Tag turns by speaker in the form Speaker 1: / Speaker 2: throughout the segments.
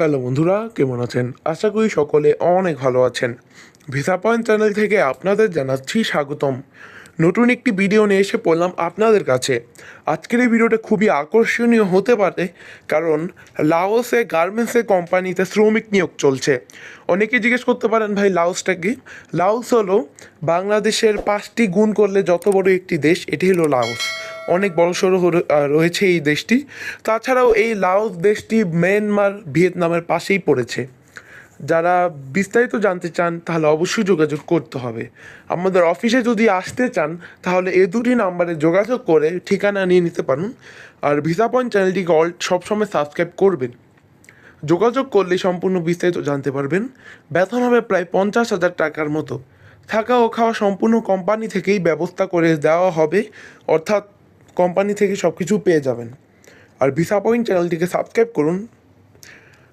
Speaker 1: Hello বন্ধুরা, কেমন আছেন? আশা করি সকলে অনেক ভালো আছেন। ভিসা পয়েন্ট চ্যানেল থেকে আপনাদের জানাচ্ছি স্বাগতম। নতুন একটি ভিডিও নিয়ে এসে পড়লাম আপনাদের কাছে। আজকের এই ভিডিওটা খুবই আকর্ষণীয় হতে পারে, কারণ লাওসে গার্মেন্টসের কোম্পানিতে শ্রমিক নিয়োগ চলছে। অনেকে জিজ্ঞেস করতে পারেন, ভাই, লাওসটা কি? লাওস হলো বাংলাদেশের পাঁচটি গুণ করলে যত বড় একটি দেশ, এটি হলো লাওস। অনেক বড় সড়ো রয়েছে এই দেশটি। তাছাড়াও এই লাওস দেশটি মিয়ানমার, ভিয়েতনামের পাশেই পড়েছে। যারা বিস্তারিত জানতে চান, তাহলে অবশ্যই যোগাযোগ করতে হবে। আমাদের অফিসে যদি আসতে চান, তাহলে এ দুটি নাম্বারে যোগাযোগ করে ঠিকানা নিয়ে নিতে পারেন। আর ভিসা পয়েন্ট চ্যানেলটিকে অল, সবসময় সাবস্ক্রাইব করবেন। যোগাযোগ করলে সম্পূর্ণ বিস্তারিত জানতে পারবেন। বেতন হবে প্রায় পঞ্চাশ হাজার টাকার মতো। থাকা ও খাওয়া সম্পূর্ণ কোম্পানি থেকেই ব্যবস্থা করে দেওয়া হবে। অর্থাৎ কোম্পানি থেকে সব কিছু পেয়ে যাবেন। আর ভিসা পয়েন্ট চ্যানেলটিকে সাবস্ক্রাইব করুন।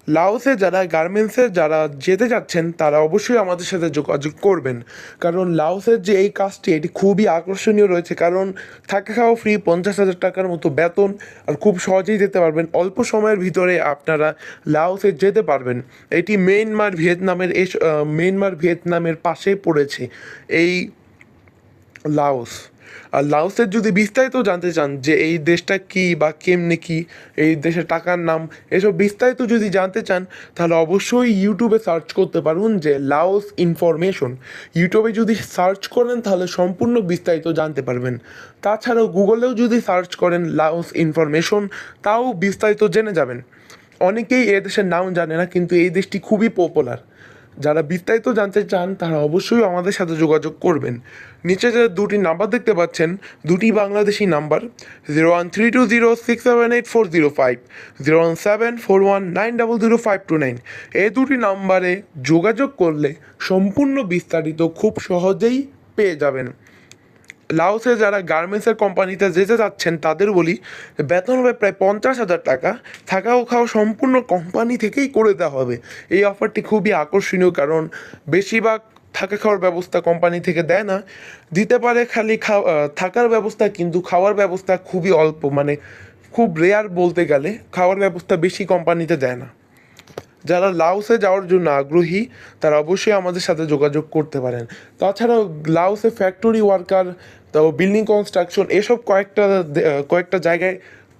Speaker 1: লাওসে যারা গার্মেন্টসে যারা যেতে যাচ্ছেন, তারা অবশ্যই আমাদের সাথে যোগাযোগ করবেন। কারণ লাওসের যে এই কাজটি, এটি খুবই আকর্ষণীয় রয়েছে। কারণ থাকা খাওয়া ফ্রি পঞ্চাশ হাজার টাকার মতো বেতন, আর খুব সহজেই যেতে পারবেন। অল্প সময়ের ভিতরে আপনারা লাওসে যেতে পারবেন। এটি মিয়ানমার ভিয়েতনামের এস মিয়ানমার ভিয়েতনামের পাশে পড়েছে এই লাওস আর লাওসের যদি বিস্তারিত জানতে চান যে এই দেশটা কি বা কেমনে কি, এই দেশের টাকার নাম, এসব বিস্তারিত যদি জানতে চান, তাহলে অবশ্যই ইউটিউবে সার্চ করতে পারুন যে লাওস ইনফরমেশন। ইউটিউবে যদি সার্চ করেন, তাহলে সম্পূর্ণ বিস্তারিত জানতে পারবেন। তাছাড়াও গুগলেও যদি সার্চ করেন লাওস ইনফরমেশন, তাও বিস্তারিত জেনে যাবেন। অনেকেই এ দেশের নাম জানে না, কিন্তু এই দেশটি খুবই পপুলার যারা বিস্তারিত জানতে চান, তারা অবশ্যই আমাদের সাথে যোগাযোগ করবেন। নিচে যে দুটি নাম্বার দেখতে পাচ্ছেন, দুটি Bangladeshi number zero one three two zero six seven eight four zero five zero one seven four one nine double zero five two nine এই দুটি নাম্বারে যোগাযোগ করলে সম্পূর্ণ বিস্তারিত খুব সহজেই পেয়ে যাবেন। লাওসে যারা গার্মেন্টসের কোম্পানিতে যেতে যাচ্ছেন তাদের বলি, বেতন হবে প্রায় পঞ্চাশ হাজার টাকা। থাকা ও খাওয়া সম্পূর্ণ কোম্পানি থেকেই করে দেওয়া হবে। এই অফারটি খুবই আকর্ষণীয় কারণ, বেশিরভাগ থাকা খাওয়ার ব্যবস্থা কোম্পানি থেকে দেয় না। দিতে পারে খালি খাওয়া থাকার ব্যবস্থা, কিন্তু খাওয়ার ব্যবস্থা খুবই অল্প। মানে খুব রেয়ার বলতে গেলে, খাওয়ার ব্যবস্থা বেশি কোম্পানিতে দেয় না। যারা লাউসে যাওয়ার জন্য আগ্রহী, তারা অবশ্যই আমাদের সাথে যোগাযোগ করতে পারেন। তাছাড়াও লাউসে ফ্যাক্টরি ওয়ার্কার তো বিল্ডিং কনস্ট্রাকশন এসব কয়েকটা কয়েকটা জায়গায়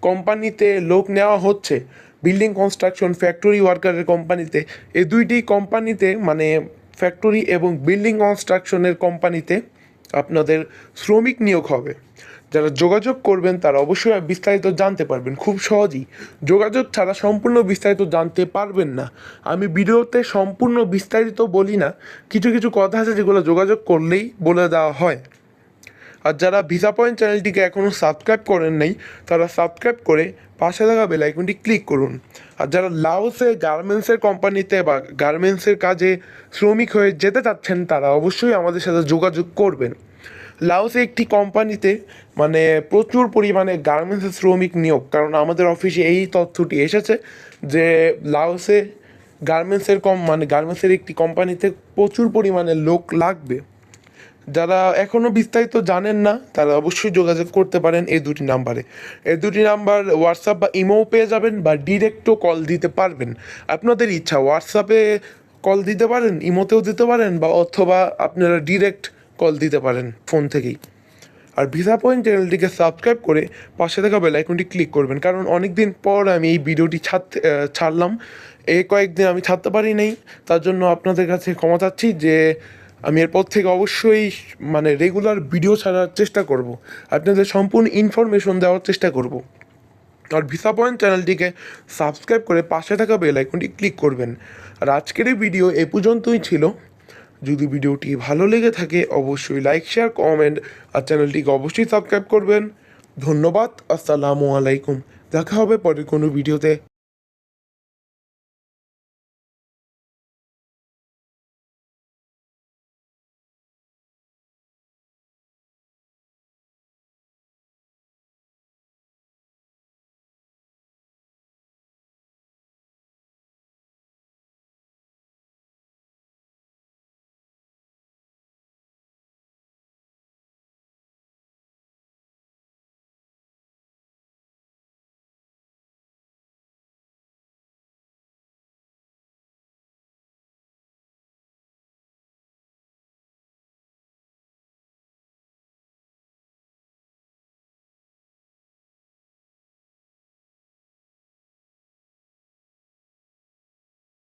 Speaker 1: কোম্পানিতে লোক নেওয়া হচ্ছে। বিল্ডিং কনস্ট্রাকশন ফ্যাক্টরি ওয়ার্কারের কোম্পানিতে। এই দুইটি কোম্পানিতে মানে ফ্যাক্টরি এবং বিল্ডিং কনস্ট্রাকশনের কোম্পানিতে আপনাদের শ্রমিক নিয়োগ হবে। যারা যোগাযোগ করবেন, তারা অবশ্যই বিস্তারিত জানতে পারবেন। খুব সহজেই। যোগাযোগ ছাড়া সম্পূর্ণ বিস্তারিত জানতে পারবেন না। আমি ভিডিওতে সম্পূর্ণ বিস্তারিত বলি না। কিছু কিছু কথা আছে যেগুলো যোগাযোগ করলেই বলে দেওয়া হয়। আর যারা ভিসা পয়েন্ট চ্যানেলটিকে এখনও সাবস্ক্রাইব করেন নাই, তারা সাবস্ক্রাইব করে পাশে থাকা বেল আইকনটি ক্লিক করুন। আর যারা লাউসে গার্মেন্টসের কোম্পানিতে বা গার্মেন্টসের কাজে শ্রমিক হয়ে যেতে চাচ্ছেন, তারা অবশ্যই আমাদের সাথে যোগাযোগ করবেন। লাওসে একটি কোম্পানিতে মানে প্রচুর পরিমাণে গার্মেন্টসের শ্রমিক নিয়োগ। কারণ আমাদের অফিসে এই তথ্যটি এসেছে যে লাওসে গার্মেন্টসের কম মানে গার্মেন্টসের একটি কোম্পানিতে প্রচুর পরিমাণে লোক লাগবে। যারা এখনও বিস্তারিত জানেন না, তারা অবশ্যই যোগাযোগ করতে পারেন এই দুটি নাম্বারে। এই দুটি নাম্বার হোয়াটসঅ্যাপ বা ইমোও পেয়ে যাবেন বা ডিরেক্টও কল দিতে পারবেন। আপনাদের ইচ্ছা হোয়াটসঅ্যাপে কল দিতে পারেন ইমোতেও দিতে পারেন বা অথবা আপনারা ডিরেক্ট কল দিতে পারেন ফোন থেকেই। আর ভিসা পয়েন্ট চ্যানেলটিকে সাবস্ক্রাইব করে পাশে থাকা বেল আইকনটি ক্লিক করবেন। কারণ অনেক দিন পর আমি এই ভিডিওটি ছাড়তে ছাড়লাম। এই কয়েকদিন আমি ছাড়তে পারি নাই। তার জন্য আপনাদের কাছে ক্ষমা চাচ্ছি যে আমি এরপর থেকে অবশ্যই মানে রেগুলার ভিডিও ছাড়ার চেষ্টা করব। আপনাদের সম্পূর্ণ ইনফরমেশন দেওয়ার চেষ্টা করব। আর ভিসা পয়েন্ট চ্যানেলটিকে সাবস্ক্রাইব করে পাশে থাকা বেল আইকনটি ক্লিক করবেন। আর আজকের এই ভিডিও এ পর্যন্তই ছিল। যদি ভিডিওটি ভালো লেগে থাকে, অবশ্যই লাইক শেয়ার কমেন্ট আর চ্যানেলটিকে অবশ্যই সাবস্ক্রাইব করবেন। ধন্যবাদ, আসসালামু আলাইকুম। দেখা হবে পরের কোনো ভিডিওতে।